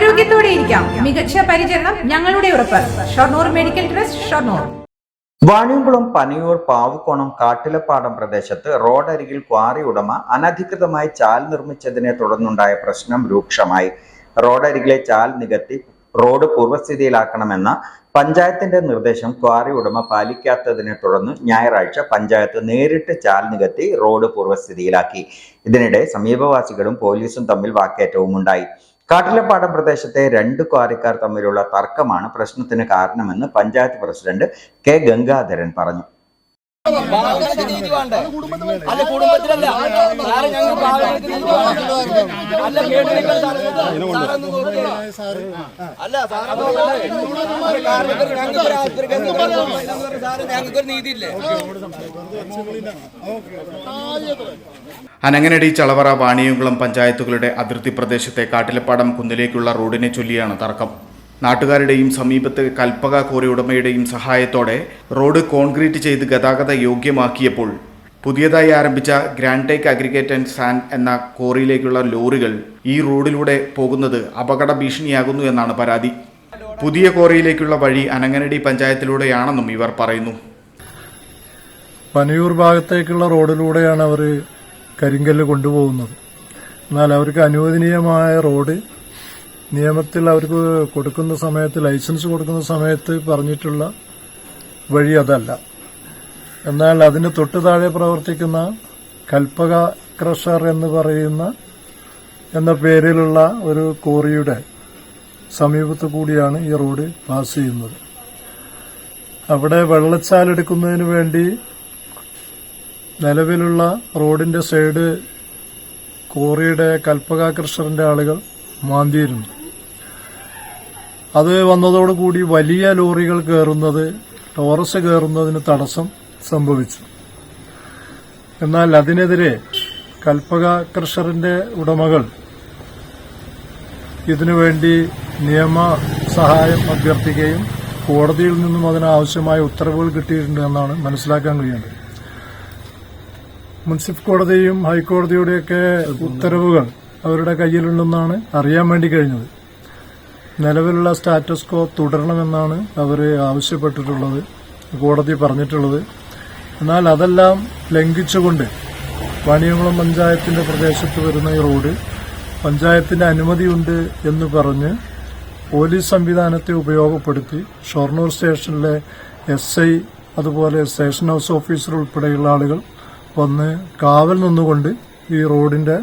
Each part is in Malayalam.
ആരോഗ്യത്തോടെ ഇരിക്കാം മികച്ച പരിചരണം ഞങ്ങളുടെ ഉറപ്പ്. Shoranur medical trust Shoranur. Vaniyamkulam Panayur Pavukonam Kattilappadam പ്രദേശത്ത് റോഡരികിൽ ക്വാറി ഉടമ അനധികൃതമായി ചാൽ നിർമ്മിച്ചതിനെ തുടർന്നുണ്ടായ പ്രശ്നം രൂക്ഷമായി. റോഡരികിലെ ചാൽ നികത്തി റോഡ് പൂർവസ്ഥിതിയിലാക്കണമെന്ന പഞ്ചായത്തിന്റെ നിർദ്ദേശം ക്വാറി ഉടമ പാലിക്കാത്തതിനെ തുടർന്ന് ഞായറാഴ്ച പഞ്ചായത്ത് നേരിട്ട് ചാൽ നികത്തി റോഡ് പൂർവസ്ഥിതിയിലാക്കി ഇതിനിടെ സമീപവാസികളും പോലീസും തമ്മിൽ വാക്കേറ്റവും ഉണ്ടായി കാട്ടിലപ്പാടം പ്രദേശത്തെ രണ്ട് ക്വാറിക്കാർ തമ്മിലുള്ള തർക്കമാണ് പ്രശ്നത്തിന് കാരണമെന്ന് പഞ്ചായത്ത് പ്രസിഡന്റ് കെ ഗംഗാധരൻ പറഞ്ഞു അല്ല കുടുംബത്തിലല്ല സാറ് ഞങ്ങൾക്ക് അനങ്ങനടി ചളവറ വാണിയംകുളം പഞ്ചായത്തുകളുടെ അതിർത്തി പ്രദേശത്തെ കാട്ടിലപ്പാടം കുന്നിലേക്കുള്ള റോഡിനെ ചൊല്ലിയാണ് തർക്കം. നാട്ടുകാരുടെയും സമീപത്ത് കൽപ്പക കോറി ഉടമയുടെയും സഹായത്തോടെ റോഡ് കോൺക്രീറ്റ് ചെയ്ത് ഗതാഗത യോഗ്യമാക്കിയപ്പോൾ പുതിയതായി ആരംഭിച്ച grand take aggregate and sand എന്ന കോറിയിലേക്കുള്ള ലോറികൾ ഈ റോഡിലൂടെ പോകുന്നത് അപകട ഭീഷണിയാകുന്നു എന്നാണ് പരാതി. പുതിയ കോറിയിലേക്കുള്ള വഴി അനങ്ങനടി പഞ്ചായത്തിലൂടെയാണെന്നും ഇവർ പറയുന്നു. പനയൂർ ഭാഗത്തേക്കുള്ള റോഡിലൂടെയാണ് അവർ കരിങ്കല്ല് കൊണ്ടുപോകുന്നത്. എന്നാൽ അവർക്ക് അനുവദനീയമായ റോഡ് നിയമത്തിൽ അവർക്ക് കൊടുക്കുന്ന സമയത്ത് ലൈസൻസ് കൊടുക്കുന്ന സമയത്ത് പറഞ്ഞിട്ടുള്ള വഴി അതല്ല. എന്നാൽ അതിന് തൊട്ടു താഴെ പ്രവർത്തിക്കുന്ന കൽപ്പക ക്രഷർ എന്ന് പറയുന്ന എന്ന പേരിലുള്ള ഒരു കോറിയുടെ സമീപത്ത് കൂടിയാണ് ഈ റോഡ് പാസ് ചെയ്യുന്നത്. അവിടെ വെള്ളച്ചാലെടുക്കുന്നതിന് വേണ്ടി നിലവിലുള്ള റോഡിന്റെ സൈഡ് കോറിയുടെ കൽപ്പക ക്രഷറിന്റെ ആളുകൾ മാന്തിയിരുന്നു. അത് വന്നതോടുകൂടി വലിയ ലോറികൾ കയറുന്നത് ടോറസ് കയറുന്നതിന് തടസ്സം സംഭവിച്ചു. എന്നാൽ അതിനെതിരെ കൽപ്പക ക്രഷറിന്റെ ഉടമകൾ ഇതിനുവേണ്ടി നിയമ സഹായം അഭ്യർത്ഥിക്കുകയും കോടതിയിൽ നിന്നും അതിനാവശ്യമായ ഉത്തരവുകൾ കിട്ടിയിട്ടുണ്ട് എന്നാണ് മനസ്സിലാക്കാൻ കഴിയുന്നത്. മുൻസിഫ് കോടതിയും ഹൈക്കോടതിയുടെയൊക്കെ ഉത്തരവുകൾ അവരുടെ കയ്യിലുണ്ടെന്നാണ് അറിയാൻ വേണ്ടി കഴിഞ്ഞത്. നിലവിലുള്ള സ്റ്റാറ്റസ് കോ തുടരണമെന്നാണ് അവർ ആവശ്യപ്പെട്ടിട്ടുള്ളത് കോടതി പറഞ്ഞിട്ടുള്ളത്. എന്നാൽ അതെല്ലാം ലംഘിച്ചുകൊണ്ട് വാണിയംകുളം പഞ്ചായത്തിന്റെ പ്രദേശത്ത് വരുന്ന ഈ റോഡ് പഞ്ചായത്തിന്റെ അനുമതിയുണ്ട് എന്ന് പറഞ്ഞ് പോലീസ് സംവിധാനത്തെ ഉപയോഗപ്പെടുത്തി ഷൊർണൂർ സ്റ്റേഷനിലെ എസ് ഐ അതുപോലെ സ്റ്റേഷൻ ഹൗസ് ഓഫീസർ ഉൾപ്പെടെയുള്ള ആളുകൾ വന്ന് കാവൽ നിന്നുകൊണ്ട് ഈ റോഡിന്റെ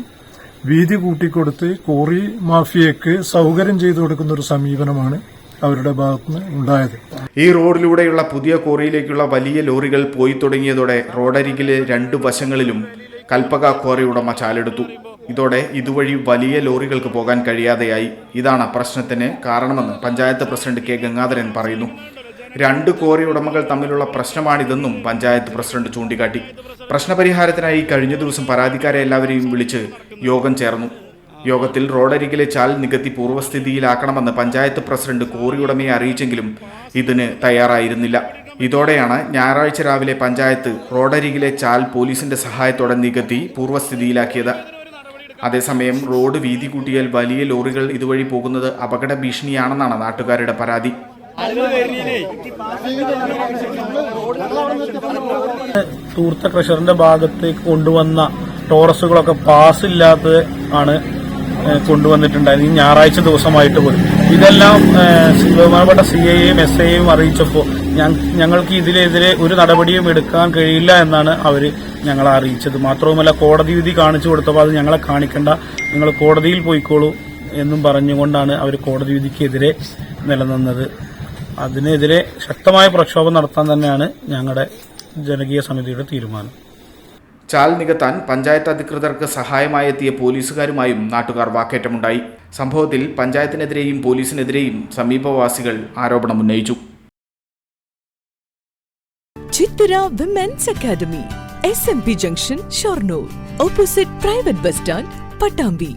വീതി കൂട്ടിക്കൊടുത്ത് കോറി മാഫിയയ്ക്ക് സൗകര്യം ചെയ്തു കൊടുക്കുന്ന ഒരു സമീപനമാണ് അവരുടെ ഭാഗത്തുനിന്ന് ഉണ്ടായത്. ഈ റോഡിലൂടെയുള്ള പുതിയ കോറിയിലേക്കുള്ള വലിയ ലോറികൾ പോയി തുടങ്ങിയതോടെ റോഡരികിലെ രണ്ടു വശങ്ങളിലും കൽപ്പക കോറി ഉടമ ചാലെടുത്തു. ഇതോടെ ഇതുവഴി വലിയ ലോറികൾക്ക് പോകാൻ കഴിയാതെയായി. ഇതാണ് പ്രശ്നത്തിന് കാരണമെന്ന് പഞ്ചായത്ത് പ്രസിഡന്റ് കെ ഗംഗാധരൻ പറയുന്നു. രണ്ട് കോറി ഉടമകൾ തമ്മിലുള്ള പ്രശ്നമാണിതെന്നും പഞ്ചായത്ത് പ്രസിഡന്റ് ചൂണ്ടിക്കാട്ടി. പ്രശ്നപരിഹാരത്തിനായി കഴിഞ്ഞ ദിവസം പരാതിക്കാരെ എല്ലാവരെയും വിളിച്ച് യോഗം ചേർന്നു. യോഗത്തിൽ റോഡരികിലെ ചാൽ നികത്തി പൂർവസ്ഥിതിയിലാക്കണമെന്ന് പഞ്ചായത്ത് പ്രസിഡന്റ് കോറി ഉടമയെ അറിയിച്ചെങ്കിലും ഇതിന് തയ്യാറായിരുന്നില്ല. ഇതോടെയാണ് ഞായറാഴ്ച രാവിലെ പഞ്ചായത്ത് റോഡരികിലെ ചാൽ പോലീസിന്റെ സഹായത്തോടെ നികത്തി പൂർവസ്ഥിതിയിലാക്കിയത് അതേസമയം റോഡ് വീതി കൂട്ടിയാൽ വലിയ ലോറികൾ ഇതുവഴി പോകുന്നത് അപകട ഭീഷണിയാണെന്നാണ് നാട്ടുകാരുടെ പരാതി. തൂർത്ത ക്രഷറിന്റെ ഭാഗത്തേക്ക് കൊണ്ടുവന്ന ടോറസുകളൊക്കെ പാസ് ഇല്ലാത്തത് ആണ് കൊണ്ടുവന്നിട്ടുണ്ടായിരുന്നു ഈ ഞായറാഴ്ച ദിവസമായിട്ട് പോലും. ഇതെല്ലാം ബഹുമാനപ്പെട്ട സി ഐയും എസ് ഐയും അറിയിച്ചപ്പോൾ ഞങ്ങൾക്ക് ഇതിനെതിരെ ഒരു നടപടിയും എടുക്കാൻ കഴിയില്ല എന്നാണ് അവർ ഞങ്ങളെ അറിയിച്ചത്. മാത്രവുമല്ല കോടതി വിധി കാണിച്ചു കൊടുത്തപ്പോൾ അത് ഞങ്ങളെ കാണിക്കണ്ട. നിങ്ങൾ കോടതിയിൽ പോയിക്കോളൂ എന്നും പറഞ്ഞുകൊണ്ടാണ് അവർ കോടതി വിധിക്കെതിരെ നിലനിന്നത്. അതിനെതിരെ ശക്തമായ പ്രക്ഷോഭം നടത്താൻ തന്നെയാണ് ഞങ്ങളുടെ ജനകീയ സമിതിയുടെ തീരുമാനം. ചാൽ നികത്താൻ പഞ്ചായത്ത് അധികൃതർക്ക് സഹായമായി എത്തിയ പോലീസുകാരുമായും നാട്ടുകാർ വാക്കേറ്റമുണ്ടായി. സംഭവത്തിൽ പഞ്ചായത്തിനെതിരെയും പോലീസിനെതിരെയും സമീപവാസികൾ ആരോപണം ഉന്നയിച്ചു. Chithara women's academy S M P junction Shoranur opposite private bus stand Pattambi